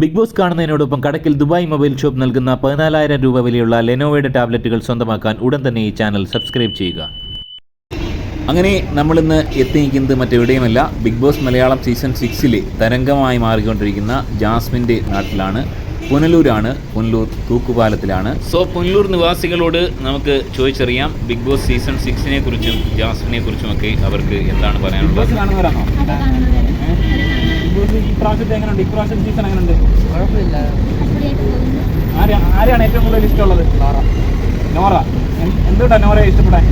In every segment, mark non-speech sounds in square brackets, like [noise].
Big Boss കാണുന്നതിനോടൊപ്പം കടക്കിൽ Dubai mobile shop നൽകുന്ന പതിനാലായിരം രൂപ വിലയുള്ള ലെനോവയുടെ ടാബ്ലറ്റുകൾ സ്വന്തമാക്കാൻ ഉടൻ തന്നെ ഈ ചാനൽ സബ്സ്ക്രൈബ് ചെയ്യുക. അങ്ങനെ നമ്മളിന്ന് എത്തിയിരിക്കുന്നത് മറ്റെവിടെയുമല്ല. ബിഗ് ബോസ് മലയാളം സീസൺ സിക്സിലെ തരംഗമായി മാറിക്കൊണ്ടിരിക്കുന്ന ജാസ്മിന്റെ നാട്ടിലാണ്. പുനലൂരാണ് പുനലൂർ തൂക്കുപാലത്തിലാണ്. സോ പുനലൂർ നിവാസികളോട് നമുക്ക് ചോദിച്ചറിയാം. ബിഗ് ബോസ് സീസൺ സിക്സിനെ കുറിച്ചും ജാസ്മിനെ കുറിച്ചും ഒക്കെ അവർക്ക് എന്താണ് പറയാനുള്ളത്? ബോസ് കാണുന്നവരാണോ അത് കാണുന്നവരാണ് ബിഗ് ബോസ് ഈ പ്രാവശ്യത്തെ എങ്ങനെയുണ്ട് ഇപ്രാവശ്യം സീസൺ എങ്ങനെയുണ്ട്? കുഴപ്പമില്ല. ആരെയാണ് ഏറ്റവും കൂടുതൽ ഇഷ്ടമുള്ളത്? നോറ. നോറ. എന്ത്- എന്തുകൊണ്ടാണ് നോറയെ ഇഷ്ടപ്പെടാൻ?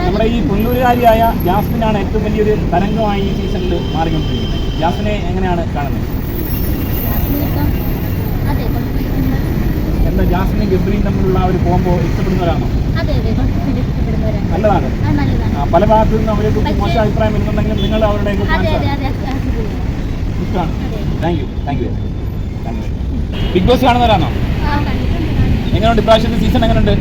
നമ്മുടെ ഈ പുല്ലൂരുകാരിയായ ജാസ്മിനാണ് ഏറ്റവും വലിയൊരു തരംഗമായി ഈ സീസണിൽ മാറിക്കൊണ്ടിരിക്കുന്നത്. ജാസ്മിനെ എങ്ങനെയാണ് കാണുന്നത് ഇപ്പം അതെ കുഴപ്പമില്ല. എന്താ ജാസ്മിനും ഗബ്രിയും തമ്മിലുള്ള ആ ഒരു കോംബോ ഇഷ്ടപ്പെടുന്നവരാണോ? നല്ലതാണ്. പല ഭാഗത്തു നിന്നും അവരെ കുറിച്ച് മോശം അഭിപ്രായം വരുന്നുണ്ടെങ്കിലും നിങ്ങൾ അവരുടെ ഇഷ്ടമാണ്. Thank you thank you thank you Bigg Boss കാണുന്നവരാണോ? എങ്ങനെയുണ്ട്? ഇപ്രാവശ്യത്തെ സീസൺ എങ്ങനെയുണ്ട്?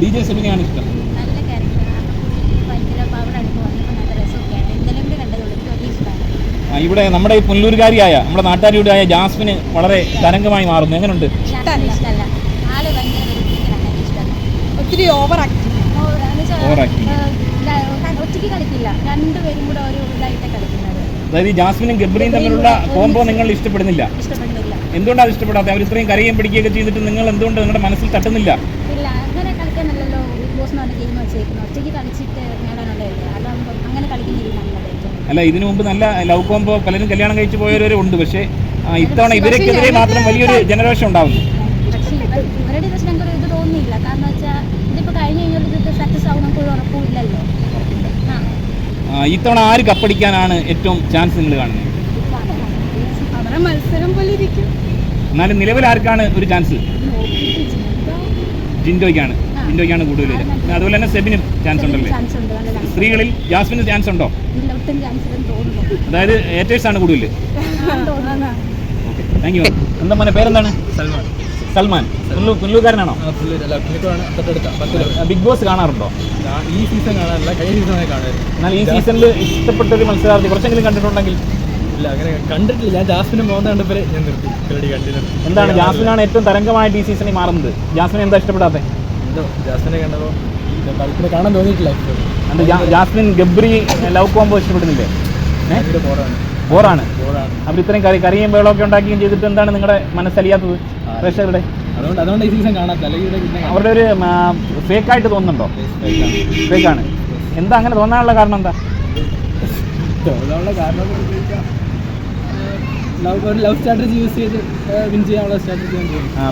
ഡി ജെ സിബിനെയാണ് ഇഷ്ടം നല്ല ക്യാരക്ടറാണ് ഭയങ്കര അവിടെ അടുത്ത് വന്നപ്പോൾ നല്ല രസമൊക്കെയാണ് ഇന്നലെ കൂടി കണ്ടതുള്ളൂ എനിക്ക് വലിയ ഇഷ്ടമാണ് ആ, ഇവിടെ നമ്മുടെ ഈ പുല്ലൂരുകാരിയായ നമ്മുടെ നാട്ടാരിയുടെയായ ജാസ്മിന് വളരെ തരംഗമായി മാറുന്നു. എങ്ങനെയുണ്ട് ഒത്തിരി ഓവർ ആക്ടിങ് Over acting. ഒറ്റയ്ക്ക് കളിക്കില്ല. രണ്ടുപേരും കൂടെ ഒരു ഇതായിട്ട് കളിക്കുന്നത്. അതായത് ഈ ജാസ്മിനും ഗബ്രിയും തമ്മിലുള്ള കോംബോ നിങ്ങൾ ഇഷ്ടപ്പെടുന്നില്ല. എന്തുകൊണ്ടാണ് അത് ഇഷ്ടപ്പെടാത്തത്? അവർ ഇത്രയും കരയും പിടിക്കുകയൊക്കെ ചെയ്തിട്ട് നിങ്ങൾ എന്തുകൊണ്ട് നിങ്ങളുടെ മനസ്സിൽ തട്ടുന്നില്ല? ഇല്ല അങ്ങനെ കളിക്കാനല്ലോ ബോസ് ഗെയിം വെച്ചേക്കുന്നത് ഒറ്റയ്ക്ക് കളിച്ചിട്ട് നേടാനുള്ളതല്ലേ അതാകുമ്പോൾ അങ്ങനെ കളിക്കുന്നില്ല നല്ലതായിരിക്കും അല്ല ഇതിനു മുമ്പ് നല്ല ലവ് കോമ്പോ പലരും കല്യാണം കഴിച്ചു പോയവരെ ഉണ്ട്. പക്ഷേ ഇത്തവണ ഇവരെക്കെതിരെ മാത്രം വലിയൊരു ജനറേഷൻ ഉണ്ടാവും പക്ഷേ ഇവർ ഇവരുടെ ഇത് ഞങ്ങൾക്ക് ഇത് തോന്നുന്നില്ല കാരണം വെച്ചാൽ ഇതിപ്പോൾ കഴിഞ്ഞ് കഴിഞ്ഞാൽ ഇത് സക്സസ് ആവും ഇത്തവണ ആര് കപ്പടിക്കാനാണ് ഏറ്റവും ചാൻസ് നിങ്ങൾ കാണുന്നത്? മത്സരം പോലെ ഇരിക്കും. എന്നാലും നിലവിൽ ആർക്കാണ് ഒരു ചാൻസ് ജിൻഡോയ്ക്കാണ്. ആ. ജിൻഡോയ്ക്കാണ് കൂടുതൽ അതുപോലെ തന്നെ സെബിനും ചാൻസ് ഉണ്ടല്ലേ? ചാൻസ് ഉണ്ട്. സ്ത്രീകളിൽ ജാസ്മിന് ചാൻസ് ഉണ്ടോ? ഇല്ല ഒട്ടും ചാൻസ് ഇല്ലെന്ന് തോന്നുന്നു. അതായത് ഏറ്റേഴ്സ് ആണ് കൂടുതൽ. തോന്നുന്നു. ഓക്കെ താങ്ക് യു എന്താ മോനെ പേരെന്താണ്? സൽമാൻ. സൽമാൻ. പുല്ലു പുല്ലുകാരനാണോ ബിഗ് ബോസ് കാണാറുണ്ടോ? ഈ സീസൺ കാണാനല്ല കഴിഞ്ഞ സീസണെ കാണായിരുന്നു. എന്നാൽ ഈ സീസണിൽ ഇഷ്ടപ്പെട്ട ഒരു മത്സരാർത്ഥി കുറച്ചെങ്കിലും കണ്ടിട്ടുണ്ടെങ്കിൽ. ഇല്ല അങ്ങനെ കണ്ടിട്ടില്ല. ഞാൻ ജാസ്മിനെ പോകുന്ന കണ്ടപ്പോൾ ഞാൻ നിർത്തി. പരിപാടി കണ്ടു എന്താണ് ജാസ്മിനാണ് ഏറ്റവും തരംഗമായിട്ട് ഈ സീസണിൽ മാറുന്നത്? ജാസ്മിനെ എന്താ ഇഷ്ടപ്പെടാത്തത് എന്തോ ജാസ്മിനെ കണ്ടപ്പോൾ കളിപ്പിനെ കാണാൻ തോന്നിയിട്ടില്ല ജാ- ജാസ്മിൻ ഗബ്രി [laughs] ലവ് കോംബോ ഇഷ്ടപ്പെടുന്നില്ലേ ഏഹ് ഭയങ്കര ബോറാണ്. ബോറാണ്? ബോറാണ്. അവർ ഇത്രയും കറി കറിയും വെള്ളമൊക്കെ ഉണ്ടാക്കുകയും ചെയ്തിട്ട് എന്താണ് നിങ്ങളുടെ മനസ്സലിയാത്തത് പ്രേക്ഷകരുടെ? അതുകൊണ്ട് അതുകൊണ്ട് ഈ സീസൺ കാണാത്ത അല്ലെങ്കിൽ ഇവിടെ പിന്നെ അവരുടെ ഒരു ഫേക്ക് ആയിട്ട് തോന്നുന്നുണ്ടോ? ഫേക്കാണ് എന്താ അങ്ങനെ തോന്നാനുള്ള കാരണം എന്താ? തോന്നാനുള്ള കാരണം എന്ന് ചോദിച്ചാൽ ലവ് ലവ് സ്ട്രാറ്റജി യൂസ് ചെയ്ത് വിൻ ചെയ്യാനുള്ള സ്ട്രാറ്റജി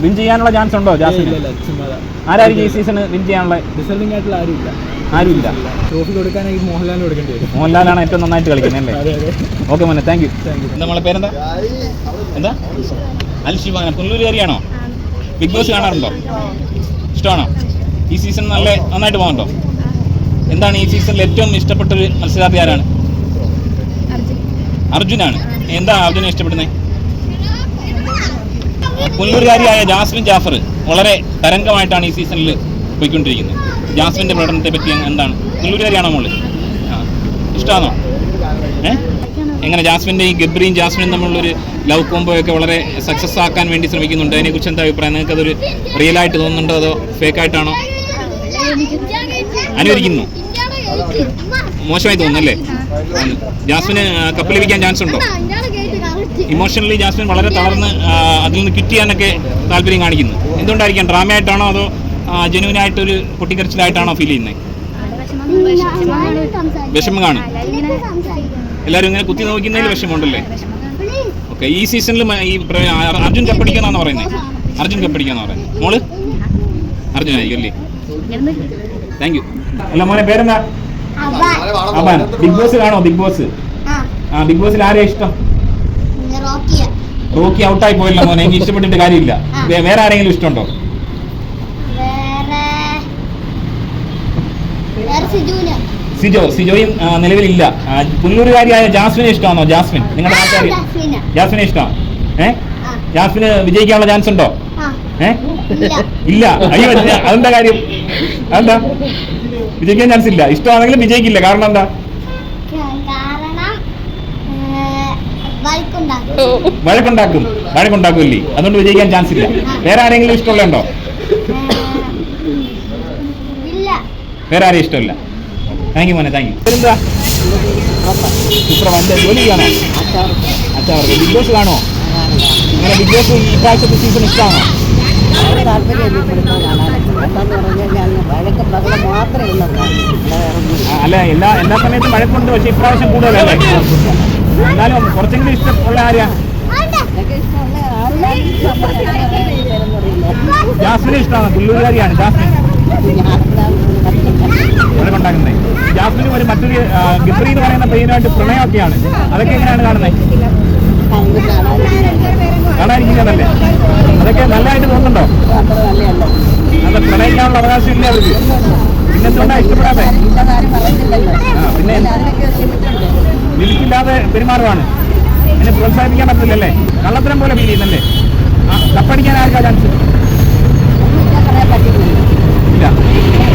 വിൻ ചെയ്യാനുള്ള ചാൻസ് ഉണ്ടോ ആരായിരിക്കും ഈ സീസൺ വിൻ ചെയ്യാനുള്ള? ഡിസർവിംഗ് ആയിട്ടുള്ള ആരുമില്ല. ആരുമില്ല. ട്രോഫി കൊടുക്കാനായി മോഹൻലാലിന് കൊടുക്കേണ്ടി വരും. മോഹൻലാലാണ് ഏറ്റവും നന്നായിട്ട് കളിക്കുന്നത് അല്ലേ? ഓക്കെ മോനെ താങ്ക് യു എന്താ നമ്മളെ പേരെന്താ? എന്താ? അൽഷിബാന പുല്ലൂരുകാരിയാണോ ബിഗ് ബോസ് കാണാറുണ്ടോ? ഇഷ്ടമാണോ? ഈ സീസൺ നല്ല നന്നായിട്ട് പോകുന്നുണ്ടോ എന്താണ് ഈ സീസണിൽ ഏറ്റവും ഇഷ്ടപ്പെട്ട ഒരു മത്സരാർത്ഥി ആരാണ്? അർജുനാണ്. എന്താ അർജുനെ ഇഷ്ടപ്പെടുന്നത് പുല്ലൂരുകാരിയായ ജാസ്മിൻ ജാഫർ വളരെ തരംഗമായിട്ടാണ് ഈ സീസണിൽ പോയിക്കൊണ്ടിരിക്കുന്നത്. ജാസ്മിന്റെ പ്രകടനത്തെ പറ്റി എന്താണ്? പുല്ലൂരുകാരിയാണോ മോൾ? ആ ഇഷ്ടമാണോ ഏ? എങ്ങനെ ജാസ്മിന്റെ ഈ ഗബ്രിയും ജാസ്മിനും തമ്മിലുള്ളൊരു ലവ് കോംബോയൊക്കെ വളരെ സക്സസ് ആക്കാൻ വേണ്ടി ശ്രമിക്കുന്നുണ്ട്. അതിനെക്കുറിച്ച് എന്താ അഭിപ്രായം? നിങ്ങൾക്ക് അതൊരു റിയൽ ആയിട്ട് തോന്നുന്നുണ്ടോ അതോ ഫേക്ക് ആയിട്ടാണോ? അനുകരിക്കുന്നു. മോശമായി തോന്നുന്നല്ലേ? ജാസ്മിന് കപ്പ് ലഭിക്കാൻ ചാൻസ് ഉണ്ടോ? ഇമോഷണലി ജാസ്മിൻ വളരെ തളർന്ന് അതിൽ നിന്ന് ക്വിറ്റ് ചെയ്യാനൊക്കെ താല്പര്യം കാണിക്കുന്നു. എന്തുകൊണ്ടായിരിക്കാം? ഡ്രാമ ആയിട്ടാണോ അതോ ജനുവിൻ ആയിട്ടൊരു പൊട്ടിക്കരച്ചിലായിട്ടാണോ ഫീൽ ചെയ്യുന്നത് വിഷമം കാണും എല്ലാവരും ഇങ്ങനെ കുത്തി നോക്കുന്നതിൽ വിഷമമുണ്ടല്ലേ? ഓക്കെ ഈ സീസണിൽ ഈ അർജുൻ കപ്പടിക്കാന്നാണ് പറയുന്നത് അർജുൻ കപ്പടിക്കാന്ന് പറയുന്നത് മോൾ? അർജുൻ ആയിരിക്കും അല്ലേ? താങ്ക് യു അല്ല മോനെ പേരെന്താ? അബാൻ. ബിഗ് ബോസ് കാണോ ബിഗ് ബോസ്? ആ. ബിഗ് ബോസിൽ ആരെയാ ഇഷ്ടം? റോക്കി ഔട്ടായി പോയില്ല മോനെ എനിക്ക് ഇഷ്ടപ്പെട്ടിട്ട് കാര്യമില്ല. വേറെ ആരെങ്കിലും ഇഷ്ടമുണ്ടോ? സിജോ സിജോയും നിലവിലില്ല. പുല്ലൂരുകാരിയായ ജാസ്മിനെ ഇഷ്ടമാണോ? ജാസ്മിൻ. നിങ്ങളുടെ ആൾക്കാർ ജാസ്മിന്. ഇഷ്ടമാണ് ഏ? ആ. ജാസ്മിന് വിജയിക്കാനുള്ള ചാൻസ് ഉണ്ടോ ഏഹ് ഏ ഇല്ല. അയ്യോ അതെന്താ കാര്യം? അതെന്താ? വിജയിക്കാൻ ചാൻസ് ഇല്ല. ഇഷ്ടമാണെങ്കിലും വിജയിക്കില്ല. കാരണം എന്താ? വഴക്കുണ്ടാക്കും. വഴക്കുണ്ടാക്കുമല്ലേ? അതുകൊണ്ട് വിജയിക്കാൻ ചാൻസ് ഇല്ല. വേറെ ആരെങ്കിലും ഇഷ്ടമുള്ളതുണ്ടോ? ഇല്ല. വേറെ ആരെയും ഇഷ്ടമില്ല. താങ്ക് യു മോനെ താങ്ക് യു എന്താ വലിയ ജോലി കാണോ അച്ഛാ ബിഗ് ബോസ് കാണോ അങ്ങനെ ബിഗ് ബോസ് ഈ പ്രാവശ്യത്തെ സീസൺ ഇഷ്ടമാണോ? ആ, അല്ല എല്ലാ എല്ലാ സമയത്തും മഴക്കുണ്ട് പക്ഷെ ഇപ്രാവശ്യം കൂടുതലല്ലേ? എന്നാലും കുറച്ചെങ്കിലും ഇഷ്ടമുള്ള ആരാ? ജാസ്മിനെ ഇഷ്ടമാണ്. പുല്ലൂരുകാരിയാണ് ജാസ്മിൻ. ഉണ്ടാക്കുന്നത് ജാസ്മിനും ഒരു മറ്റൊരു ഗിഫ്രി എന്ന് പറയുന്ന പയ്യനുമായിട്ട് പ്രണയമൊക്കെയാണ്. അതൊക്കെ എങ്ങനെയാണ് കാണുന്നത്? കാണാനിരിക്കുന്നതല്ലേ അതൊക്കെ നല്ലതായിട്ട് പ്രണയിക്കാനുള്ള അവകാശം ഇല്ല അവർക്ക് പിന്നെന്തുകൊണ്ടാണ് ഇഷ്ടപ്പെടാതെ. ആ പിന്നെ ലിമിറ്റില്ലാതെ പെരുമാറുവാണ്. എന്നെ പ്രോത്സാഹിപ്പിക്കാൻ പറ്റില്ലല്ലേ കള്ളത്തരം പോലെ ഫീൽ ചെയ്യുന്നല്ലേ? കപ്പടിക്കാൻ ആർക്കാ ചാൻസ് ഇല്ല.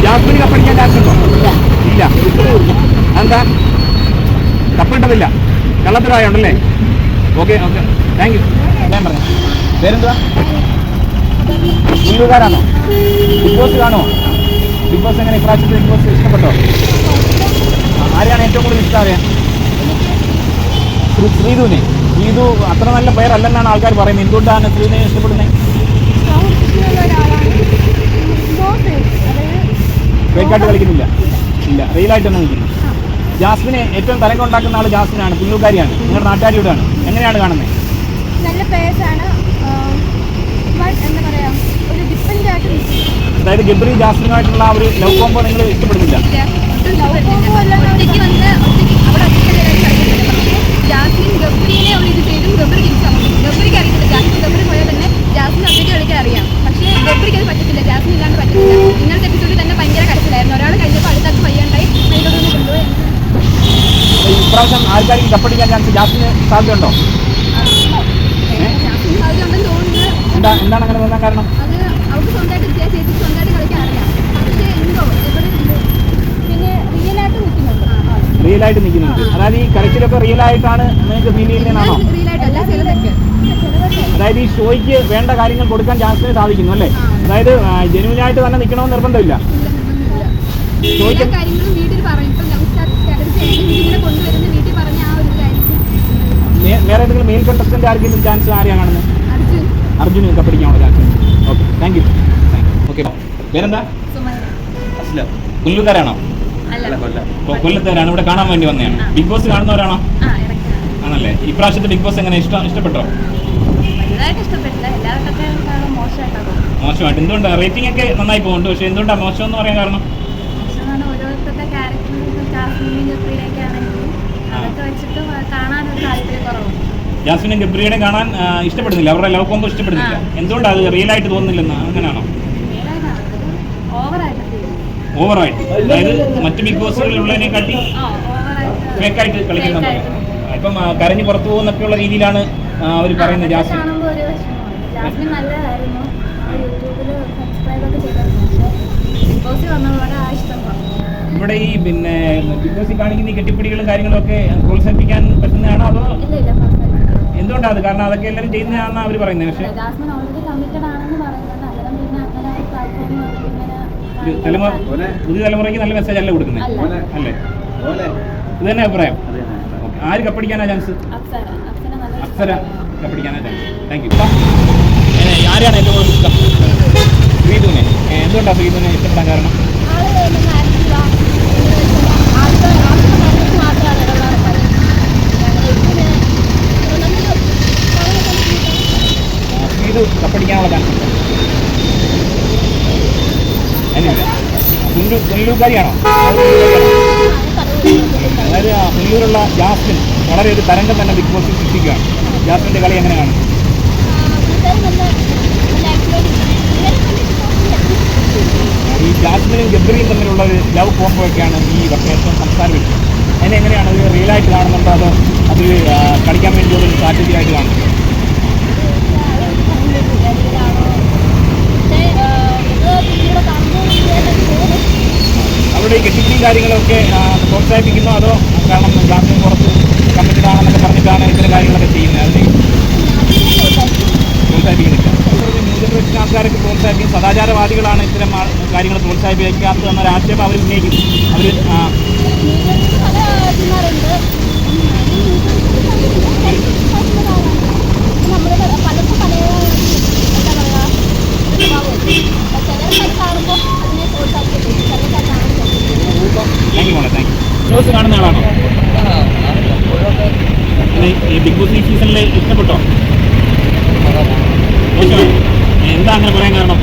ജാസ്മിന് കപ്പടിക്കാൻ ചാൻസ് ഉണ്ടോ? ഇല്ല. എന്താ കപ്പിട്ടതില്ല കള്ളത്തരമായോണ്ടല്ലേ? ഓക്കെ ഓക്കെ താങ്ക് യു ഞാൻ പറഞ്ഞു പേരെന്തുവാ? ഹിന്ദുകാരാണോ ബിഗ് ബോസ് കാണോ ബിഗ് ബോസ് എങ്ങനെ ഇപ്രാവശ്യത്തെ ബിഗ് ബോസ് ഇഷ്ടപ്പെട്ടോ? ആരെയാണ് ഏറ്റവും കൂടുതൽ ഇഷ്ടം അറിയാൻ ശ്രീ ശ്രീധുവിനെ. ശ്രീധു അത്ര നല്ല പേരല്ലെന്നാണ് ആൾക്കാർ പറയുന്നത്. എന്തുകൊണ്ടാണ് ശ്രീധുവിനെ ഇഷ്ടപ്പെടുന്നത്? ഫേക്കായിട്ട് കളിക്കുന്നില്ല. ഇല്ല റിയലായിട്ടൊന്നും കളിക്കുന്നു ജാസ്മിനെ ഏറ്റവും തലക്ക് ഉണ്ടാക്കുന്ന ആൾ ജാസ്മിനാണ്. പുല്ലൂക്കാരിയാണ് നിങ്ങളുടെ നാട്ടുകാരിയോടാണ് എങ്ങനെയാണ് കാണുന്നത്? നല്ല പേഴ്സാണ് എന്താ പറയാ ഒരു ഡിപ്പെൻഡ് ആയിട്ട് അതായത് ഗബ്രി ജാസ്മിനുമായിട്ടുള്ള ഒരു ലവ് കോമ്പോ നിങ്ങൾ ഇഷ്ടപ്പെടുന്നില്ല? ഒറ്റയ്ക്ക് വന്ന് ഒറ്റയ്ക്ക് അവിടെ ഒറ്റയ്ക്ക് കളിക്കുന്നില്ല പക്ഷേ ജാസ്മിൻ ഗബ്രീനെ ഒരു ഇത് ചെയ്തും ഗബ്രി തിരിച്ചാണ് ഗബ്രിക്ക് അറിയത്തില്ല. ജാസ്മിൻ ഗബ്രി പോയാൽ തന്നെ ജാസ്മിൻ ഒറ്റയ്ക്ക് കളിക്കാൻ അറിയാം. പക്ഷേ ഗബ്രിക്ക് അത് പറ്റത്തില്ല. ജാസ്മിൻ ഇല്ലാണ്ട് പറ്റത്തില്ല. ഇന്നത്തെ എപ്പിസോഡിൽ തന്നെ ഭയങ്കര കരച്ചിലായിരുന്നു. ഒരാൾ കഴിഞ്ഞപ്പോൾ അടുത്തത് വയ്യാണ്ടായി അതിലൊന്ന് കൊണ്ടുപോയി. ഇപ്രാവശ്യം ആൾക്കാർക്ക് കപ്പടിക്കാൻ ചാൻസ് ജാസ്മിന് സാധ്യതയുണ്ടോ അതിലുണ്ടെന്ന് തോന്നുന്നത് എന്താ എന്താണ് അങ്ങനെ തോന്നാൻ കാരണം? അത് സ്വന്തമായിട്ട് ചെയ്യാൻ ചേച്ചി സ്വന്തമായിട്ട് കളിക്കാൻ അറിയാം. പക്ഷേ എന്തോ ഇവിടെ ഉണ്ട്. പിന്നെ റിയൽ ആയിട്ട് നിൽക്കുന്നുണ്ട്. റിയൽ ആയിട്ട് നിൽക്കുന്നുണ്ട്. അതായത് ഈ കരച്ചിലൊക്കെ റിയൽ ആയിട്ടാണ് നിങ്ങൾക്ക് ഫീൽ ചെയ്യുന്നതാണോ റിയൽ ആയിട്ടല്ല ചിലതൊക്കെ. അതായത് ഈ ഷോയ്ക്ക് വേണ്ട കാര്യങ്ങൾ കൊടുക്കാൻ ജാസ്മിന് സാധിക്കുന്നു അല്ലേ? അതായത് ജനുവിനായിട്ട് തന്നെ നിൽക്കണമെന്ന് നിർബന്ധമില്ല. ഷോയ്ക്ക് വേറെ ഏതെങ്കിലും മെയിൽ കണ്ടസ്റ്റന്റ് ആർക്കെങ്കിലും ചാൻസ് ആരെയാണ് കാണുന്നത്? അർജുന് കപ്പടിക്കാനുള്ള chance okay thank you okay പേരെന്താ? സുമൈ അസ്ലം. പുല്ലൂക്കാരാണോ അല്ല. കൊ- കൊല്ലത്തുകാരാണ്. ഇവിടെ കാണാൻ വേണ്ടി വന്നതാണ്. ബിഗ് ബോസ് കാണുന്നവരാണോ? ആണല്ലേ? ഇപ്രാവശ്യത്തെ ബിഗ് ബോസ് എങ്ങനെ? ഇഷ്ടം ഇഷ്ടപ്പെട്ടോ? മോശമായിട്ട്. എന്തുകൊണ്ടാണ് റേറ്റിംഗ് ഒക്കെ നന്നായി പോകുന്നുണ്ട് പക്ഷേ എന്തുകൊണ്ടാണ് മോശം എന്ന് പറയാൻ കാരണം? വെച്ചിട്ട് കാണാനൊരു താല്പര്യം കുറവുണ്ട് ജാസ്മിനും ഗബ്രിയുടെ കാണാൻ ഇഷ്ടപ്പെടുന്നില്ല. അവരുടെ ലവ് കോമ്പോ ഇഷ്ടപ്പെടുന്നില്ല. എന്തുകൊണ്ടാണ് അത് റിയൽ ആയിട്ട് തോന്നുന്നില്ലെന്ന് അങ്ങനെയാണോ? ഓവറായിട്ട് അതായത് മറ്റ് ബിഗ് ബോസുകളിലുള്ളതിനെക്കാട്ടി ഫേക്കായിട്ട് കളിക്കുന്ന ഇപ്പം കരഞ്ഞ് പുറത്തു പോകുന്നൊക്കെയുള്ള രീതിയിലാണ് അവർ പറയുന്നത്. ജാസ്മിൻ ഇവിടെ ഈ പിന്നെ ബിഗ് ബോസിൽ കാണിക്കുന്ന കെട്ടിപ്പിടികളും കാര്യങ്ങളും ഒക്കെ പ്രോത്സാഹിപ്പിക്കാൻ പറ്റുന്നതാണോ അതോ എന്തുകൊണ്ടാണ്? അത് കാരണം അതൊക്കെ എല്ലാവരും ചെയ്യുന്നതാണെന്ന് അവർ പറയുന്നത്. പക്ഷേ തലമുറ പുതിയ തലമുറയ്ക്ക് നല്ല മെസ്സേജ് അല്ല കൊടുക്കുന്നത്? അല്ല. ഇത് തന്നെ അഭിപ്രായം. ആര് കപ്പടിക്കാനാ ചാൻസ് അപ്സര. കപ്പടിക്കാനാ ചാൻസ് താങ്ക് യു ആരെയാണ് ഏറ്റവും കൂടുതൽ ഇഷ്ടം ശ്രീധുവിനെ? എന്തുകൊണ്ടാണ് ശ്രീധുവിനെ ഇഷ്ടപ്പെടാൻ കാരണം ആൾ വരുന്ന ആക്റ്റീവാ ആൾക്ക് ആൾക്ക് മനസ്സ് മാത്രമാണ് ഇടപെടാറ് പിന്നെ നമുക്ക് ആ, ശ്രീധു കപ്പടിക്കാനുള്ള ചാൻസ് ഉണ്ടോ അതിനില്ല പുല്ലു പുല്ലൂക്കാരിയാണോ അതായത് ആ പുല്ലൂരുള്ള ജാസ്മിൻ വളരെ ഒരു തരംഗം തന്നെ ബിഗ് ബോസിൽ സൃഷ്ടിക്കുകയാണ് ജാസ്മിന്റെ കളി എങ്ങനെയാണ് ഈ ജാസ്മിനും ഗബ്രിയും തമ്മിലുള്ള ഒരു ലവ് കോമ്പോയൊക്കെയാണ് ഈ ഏറ്റവും സംസാരം വരുന്നത് അതിനെ എങ്ങനെയാണ് അത് റിയലായിട്ട് കാണുന്നുണ്ടോ അതോ അത് കളിക്കാൻ വേണ്ടി ഒരു സ്ട്രാറ്റജി ആയിട്ട് കാണുന്നുണ്ടോ അവരുടെ ഈ കെട്ടിച്ചിയും കാര്യങ്ങളൊക്കെ പ്രോത്സാഹിപ്പിക്കുന്നു. അതോ കാരണം ഗ്രാമീണ പുറത്ത് കമ്മിറ്റഡ് ആണെന്നൊക്കെ പറഞ്ഞിട്ടാണ് ഇത്തരം കാര്യങ്ങളൊക്കെ ചെയ്യുന്നത്? അതിന് പ്രോത്സാഹിപ്പിക്കുന്നില്ല. ന്യൂ ജനറേഷൻ ആൾക്കാരൊക്കെ പ്രോത്സാഹിപ്പിക്കും. സദാചാരവാദികളാണ് ഇത്തരം കാര്യങ്ങൾ പ്രോത്സാഹിപ്പിക്കാത്തത് എന്നൊരു ആക്ഷേപം അവർ ഉന്നയിക്കുന്നു അവർ പല ആൾക്കാരുണ്ട് നമ്മൾ പലർക്കും പല എന്താ പറയുക ചിലർ കാണുമ്പോൾ അതിനെ പ്രോത്സാഹിപ്പിക്കും ചിലർക്ക് അത് കാണുമ്പോൾ താങ്ക് യു മോളെ താങ്ക് യു ന്യൂസ് കാണുന്ന ആളാണോ ഇത് ഈ ബിഗ് ബോസ് ഈ സീസണിൽ ഇഷ്ടപ്പെട്ടോ? എന്താ അങ്ങനെ പറയാൻ കാരണം?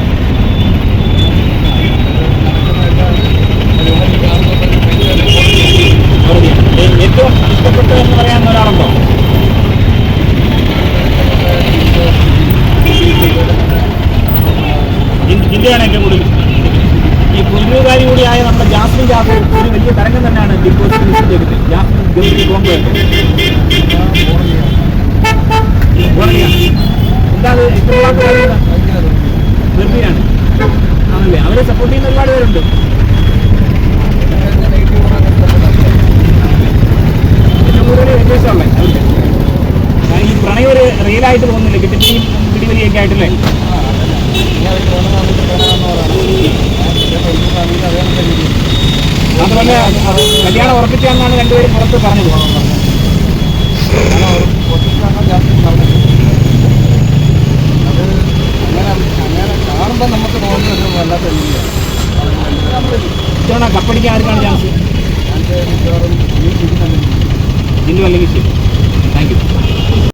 ഏറ്റവും ഇഷ്ടപ്പെട്ടു എന്ന് പറയാൻ ഒരാളുണ്ടോ? ജിൻഡയാണ് ഏറ്റവും കൂടുതൽ. ഈ പുനരുകാരി കൂടിയായ നമ്മുടെ ജാസ്മിൻ ജാബു ഒരു വലിയ തരംഗം തന്നെയാണ് ബിഗ് ബോസ് ജാസ്മിൻ ഗംഭീർ കോംബോ എന്താ നിർമ്മിയാണ് ആണല്ലേ? അവരെ സപ്പോർട്ട് ചെയ്യുന്ന ഒരുപാട് പേരുണ്ട്. അവർക്ക് ഈ പ്രണയം ഒരു റിയലായിട്ട് തോന്നുന്നില്ല? കിട്ടിയും പിടിവലിയൊക്കെ ആയിട്ടല്ലേ? മാത്രമല്ല കല്യാണം ഉറപ്പിച്ചാണെന്നാണ് രണ്ടുപേരും പുറത്ത് പറഞ്ഞത് അങ്ങനെ കാണുമ്പോൾ നമുക്ക് തോന്നുന്നത് വല്ലാത്ത ഇത്തവണ കപ്പടിക്കാൻ ആർക്കാണ് ചാൻസ് ജിൻഡു അല്ലെങ്കിൽ ശരി. Thank you